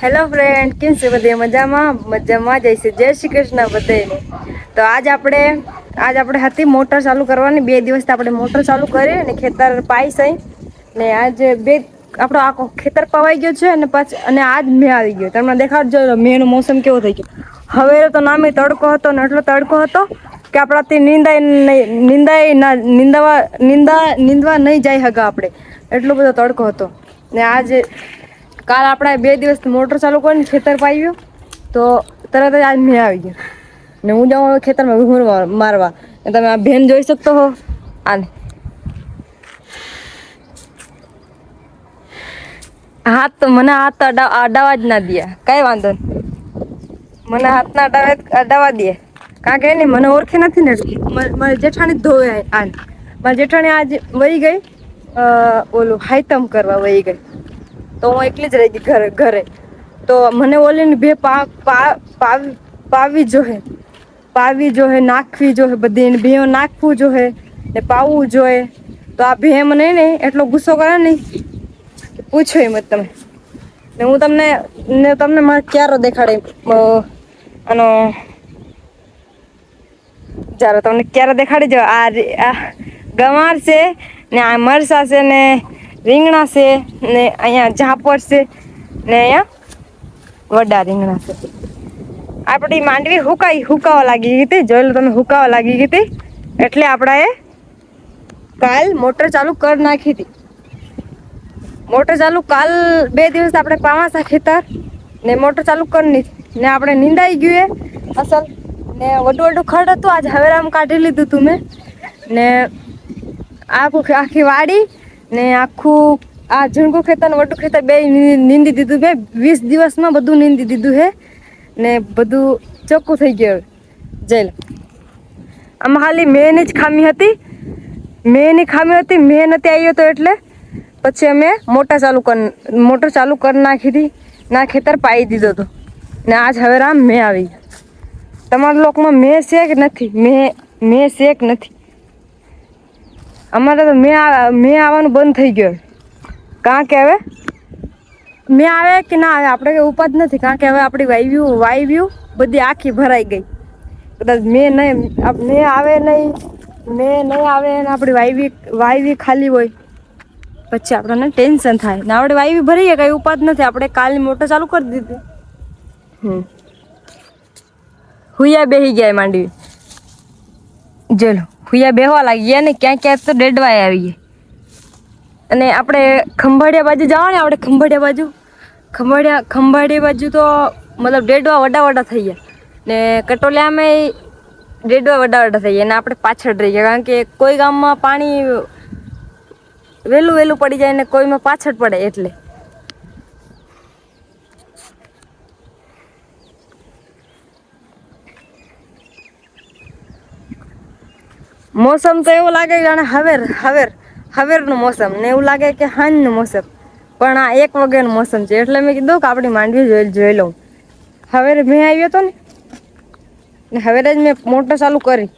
Hello friend કેમ છે બધે મજામાં? મજામાં. જય શ્રી જય શ્રી કૃષ્ણ બધે તો આજ આપણે આજ આપણે હતી મોટર ચાલુ કરવાની. બે દિવસથી આપણે મોટર ચાલુ કરી અને ખેતર પાઈ સહી ને આજ બે આપણો આખો ખેતર પવાઈ ગયો છે અને પછી અને આજ મેં આવી ગયો. તમને દેખાડજો મેનો મોસમ કેવો થઈ ગયો. હવે તો નામે તડકો હતો ને એટલો તડકો હતો કે આપણાથી નિંદાય નહીં નિંદાય ના નિંદાવા નિંદા નિંદવા નહીં જાય હગા આપણે. એટલો બધો તડકો હતો. ને આજે કાલ આપણે બે દિવસ મોટર ચાલુ કરીને ખેતર પાવ્યું તો તરત જ આજ મેં આવી ગયો. ને હું જાઉં ખેતરમાં ઘૂર મારવા. ને તમે આ બેન જોઈ શકતો હો. આને. હાથ તો મને હાથ અડા અડાવા જ ના દે. કઈ વાંધો નહીં. મને હાથના અડાવે અડાવા દે. કારણ કે નહીં મને ઓળખે નથી ને. મારી જેઠાણી ધોવે આને. મારી જેઠાણી આજ વહી ગઈ. ઓલું હાઈતમ કરવા વહી ગઈ. તો હું એકલી જ રહી ગઈ ઘરે ઘરે. તો મને ઓલીને બે પાવી જોહે. પાવી જોહે, નાખવી જોહે બધી બે નાખવું જોહે ને પાવવું જોઈએ તો આ ભે મને ને એટલો ગુસ્સો કરે નહીં પૂછો એમ તમે. ને હું તમને, ને તમને મારે ક્યારો દેખાડે આનો ચાલો તમને ક્યારે દેખાડી જાઓ આ ગમાર છે ને આ મરસા છે ને રીંગણા છે ને અહીંયા ઝાપર છે ને અહીંયા વડા રીંગણા છે. આપણી માંડવી હુકાઈ હુકાવા લાગી ગઈ હતી. જોઈ તમે, હુકાવા લાગી ગઈ હતી. એટલે આપણાએ કાલ મોટર ચાલુ કરી નાખી હતી. મોટર ચાલુ કાલ બે દિવસ આપણે પાવાસા ખેતર ને મોટર ચાલુ કરી નહીં ને આપણે નિંદાઈ ગયું એ અસલ. ને વડું વડું ખડ હતું. આજે હવેરામ કાઢી લીધું તું મેં. ને આખું આખી વાડી ને આખું આ ઝીણકું ખેતર ને વડું ખેતર બે નીંદી દીધું મેં વીસ દિવસમાં બધું નીંદી દીધું હે. ને બધું ચોખ્ખું થઈ ગયું. જેલ આમાં ખાલી મેની જ ખામી હતી. મેની ખામી હતી મેં નથી આવ્યો તો એટલે. પછી અમે મોટર ચાલુ કર મોટર ચાલુ કરી નાખી હતી ના ખેતર પાઈ દીધો હતો. ને આજ હવે રામ મેં આવી તમારા લોકમાં મેં શેક નથી. મેં મેં શેક નથી. અમારે તો મેં મેં આવવાનું બંધ થઈ ગયું કાં કે હવે? મેં આવે કે ના આવે? આપણે કંઈ ઉપાદ નથી. કારણ કે હવે આપણી વાયવ્યુ વાયવ્યુ બધી આખી ભરાઈ ગઈ. કદાચ મેં નહીં મેં આવે નહીં. મેં નહીં આવે ને આપણી વાયવી વાયવી ખાલી હોય. પછી આપણને ટેન્શન થાય. ને આપણે વાયવી ભરીએ કાંઈ ઉપાદ નથી. આપણે કાલની મોટર ચાલુ કરી દીધી. હમ. હુયા બેહી ગયા માંડવી. ચલો હુયા બેહવા લાગી ગયા ને ક્યાં ક્યાં તો ડેડવાય આવીએ અને આપણે ખંભાળિયા બાજુ જવાનું આપણે ખંભાળિયા બાજુ? ખંભાળિયા ખંભાળિયા બાજુ તો મતલબ ડેડવા વડા વડા થઈ ગયા. ને કટોલિયામાં ડેડવા વડા વડા થઈ ગયા ને આપણે પાછળ રહી ગયા. કારણ કે કોઈ ગામમાં પાણી વહેલું વહેલું પડી જાય ને કોઈમાં પાછળ પડે એટલે. મોસમ તો એવું લાગે જાણે હવેર હવેર, હવેરનું મોસમ ને એવું લાગે કે હાંજનું મોસમ. પણ આ એક વાગ્યાનું મોસમ છે. એટલે મેં કીધું કે આપણી માંડવી જોઈ જોઈ લઉં. હવેર મેં આવ્યો હતો ને ને હવે જ મેં મોટર ચાલુ કરી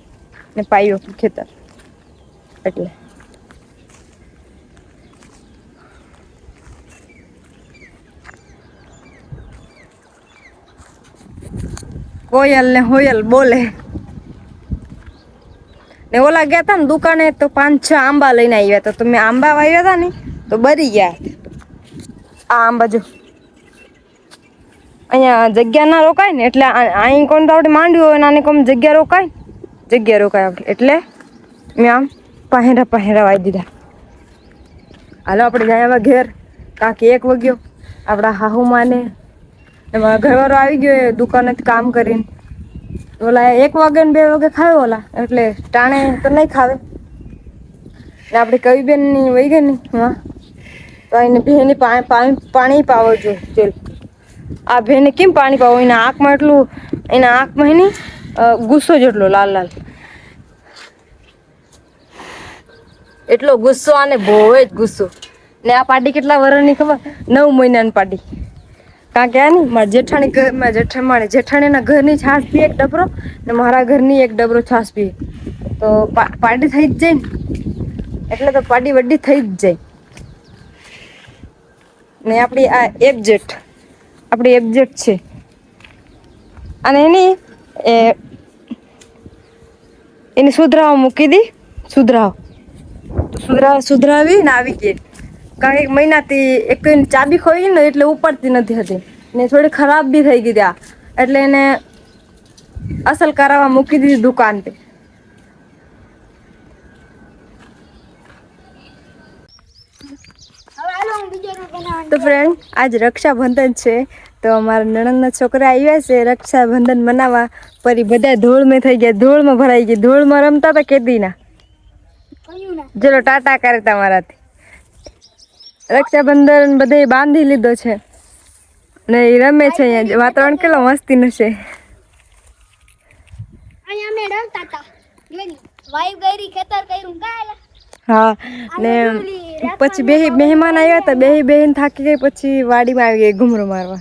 ને પાયો ખેતર. એટલે. કોયલ ને હોયલ બોલે. ને ઓલા ગયા હતા ને દુકાને તો પાંચ છ આંબા લઈને આવ્યા હતા તો મેં આંબા વાવ્યા હતા ને, તો બરી ગયા. આ આંબા જો. અહીંયા જગ્યા ના રોકાય ને, એટલે અહીં કોણ તો આપણે માંડ્યું હોય નાની કોમ જગ્યા રોકાય? જગ્યા રોકાય આપણે. એટલે મેં આમ પહેરા પહેરા વાવી દીધા. હાલો, આપણે જાય હવે ઘેર. કાંકી એક વાગ્યો. આપણા હાહુમાને. એમાં ઘરવાળો આવી ગયો એ દુકાનેથી કામ કરીને. ઓલા એક વાગે ને બે વાગે ખાવે ઓલા. એટલે ટાણે તો નહીં ખાવે. ને આપણી કવિ બેનની વહી ગઈ ને હા તો એને ભેને પાણી પાવો જોઈએ ચલ આ ભેને કેમ પાણી પાવો? એના આંખમાં એટલું, એના આંખમાં એની ગુસ્સો જેટલો લાલ લાલ. એટલો ગુસ્સો આને બહુ જ ગુસ્સો. ને આ પાર્ટી કેટલા વર્ષની ખબર? નવ મહિનાની પાર્ટી કારણ કે આ નહીં મારા જેઠાણી ઘર મારા જેઠા મારે જેઠાણીના ઘરની છાશ પીએ એક ડબરો ને મારા ઘરની એક ડબરો છાશ પીએ. તો પાર્ટી થઈ જ જાય ને. એટલે તો પાર્ટી વડી થઈ જ જાય. ને આપણી આ એબજેટ આપણી એબજેટ છે. અને એની, એ, એને સુધરાવા મૂકી દી. સુધરાવ. સુધરા, સુધરાવી ને આવી ગઈ. કારણ એક મહિનાથી એક ચાબી ખોઈ ને એટલે ઉપડતી નથી હતી. ને થોડી ખરાબ બી થઈ ગઈ ત્યાં. એટલે એને અસલ કરાવવા મૂકી દીધી દુકાન બનાવવાનું. તો ફ્રેન્ડ આજ રક્ષાબંધન છે. તો અમારા નણંદના છોકરા આવ્યા છે રક્ષાબંધન મનાવવા. પરી બધા ધૂળમાં થઈ ગયા. ધૂળમાં ભરાઈ ગયા ધૂળમાં રમતા હતા કેદીના. ચલો ટાટા કરે તમારાથી. રક્ષાબંધન બધે બાંધી લીધો છે. ને એ રમે છે અહીંયા વાતાવરણ કેટલો મસ્તી છે. કર્યું કાલે હા ને પછી બે મહેમાન આવ્યા હતા. બે બેહીને થાકી ગઈ પછી વાડીમાં આવી ગઈ ઘૂમરો મારવા.